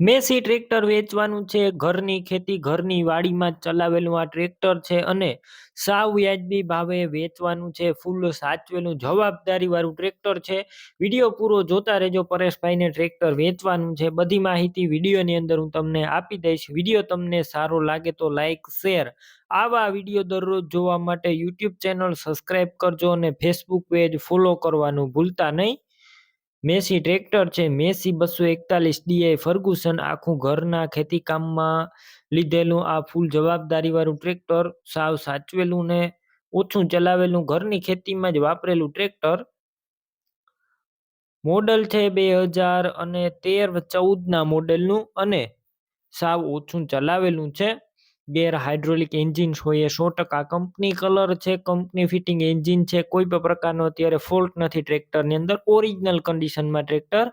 Massey tractor વેચવાનું છે, ઘરની ખેતી ઘરની વાડીમાં ચલાવેલું આ ટ્રેક્ટર છે અને સાવ વ્યાજબી ભાવે વેચવાનું છે, ફૂલ સાચવેલું જવાબદારી વાળું ટ્રેક્ટર છે. વીડિયો પૂરો જોતા રહેજો પરેશભાઈને ટ્રેક્ટર વેચવાનું છે. બધી માહિતી વિડીયોની અંદર હું તમને આપી દઈશ. વીડિયો તમને સારો લાગે તો લાઇક શેર. આવા વીડિયો દરરોજ જોવા માટે યુટ્યુબ ચેનલ સબસ્ક્રાઈબ કરજો અને ફેસબુક પેજ ફોલો કરવાનું ભૂલતા નહીં. મેસી ટ્રેક્ટર છે. મેસી બસો એકતાલીસ ડીઆઈ ફર્ગુસન આખું ઘરના ખેતીકામમાં લીધેલું. આ ફૂલ જવાબદારીવાળું ટ્રેક્ટર સાવ સાચવેલું ને ઓછું ચલાવેલું. ઘરની ખેતીમાં જ વાપરેલું ટ્રેક્ટર મોડલ છે બે હજાર અને તેર ચૌદના મોડેલનું અને સાવ ઓછું ચલાવેલું છે. ગેર હાઇડ્રોલિક એન્જિન હોય એ સો ટકા કંપની કલર છે, કંપની ફિટિંગ એન્જિન છે, કોઈ પણ પ્રકારનો અત્યારે ફોલ્ટ નથી ટ્રેક્ટરની અંદર. ઓરિજિનલ કન્ડિશનમાં ટ્રેક્ટર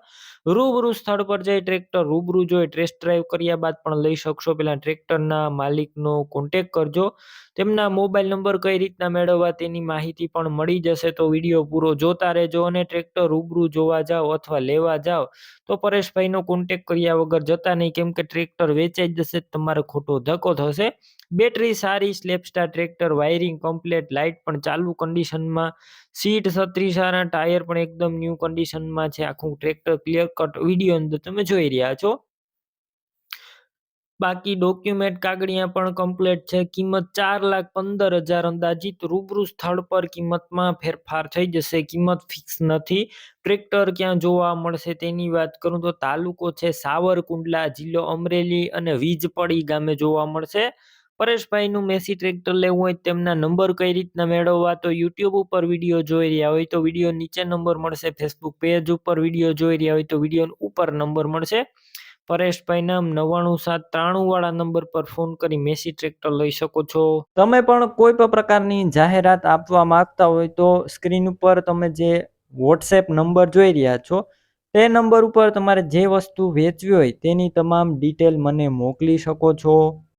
રૂબરૂ સ્થળ પર જઈ ટ્રેક્ટર રૂબરૂ જોઈ ટેસ્ટ ડ્રાઈવ કર્યા બાદ પણ લઈ શકશો. પેલા ટ્રેક્ટરના માલિકનો કોન્ટેક કરજો. તેમના મોબાઈલ નંબર કઈ રીતના મેળવવા તેની માહિતી પણ મળી જશે તો વીડિયો પૂરો જોતા રહેજો અને ટ્રેક્ટર રૂબરૂ જોવા જાઓ અથવા લેવા જાઓ તો પરેશભાઈનો કોન્ટેક કર્યા વગર જતા નહીં. કેમ કે ટ્રેક્ટર વેચાઈ જશે, તમારે ખોટો ધક્કો થશે. બેટરી સારી, સ્લેપસ્ટાર, ટ્રેક્ટર, વાયરિંગ કમ્પ્લેટ, લાઇટ પણ ચાલુ કન્ડિશનમાં. સીટ છત્રીસાના ટાયર પણ એકદમ ન્યૂ કન્ડિશનમાં છે. આખું ટ્રેક્ટર ક્લિયર કટ વીડિયો અંદર તમે જોઈ રહ્યા છો. બાકી ડોક્યુમેન્ટ કાગળિયા પણ કમ્પ્લીટ છે. કિંમત ચાર લાખ પંદર હજાર અંદાજિત રૂબરૂ સ્થળ પર કિંમતમાં ફેરફાર થઈ જશે. કિંમત ફિક્સ નથી. ટ્રેક્ટર ક્યાં જોવા મળશે તેની વાત કરું તો તાલુકો છે સાવરકુંડલા, જિલ્લો અમરેલી અને વીજપડી ગામે જોવા મળશે. પરેશભાઈનું મેસી ટ્રેક્ટર લેવું હોય તેમના નંબર કઈ રીતના મેળવવા તો યુટ્યુબ ઉપર વીડિયો જોઈ રહ્યા હોય તો વીડિયો નીચે નંબર મળશે. ફેસબુક પેજ ઉપર વીડિયો જોઈ રહ્યા હોય તો વીડિયો ઉપર નંબર મળશે. પરેશભાઈ નામ નવ્વાણું સાત ત્રાણું વાળા નંબર પર ફોન કરી મેસી ટ્રેક્ટર લઈ શકો છો. તમે પણ કોઈ પણ પ્રકારની જાહેરાત આપવા માંગતા હોય તો સ્ક્રીન ઉપર તમે જે વોટ્સએપ નંબર જોઈ રહ્યા છો, તે નંબર ઉપર તમારે જે વસ્તુ વેચવી હોય તેની તમામ ડિટેલ મને મોકલી શકો છો.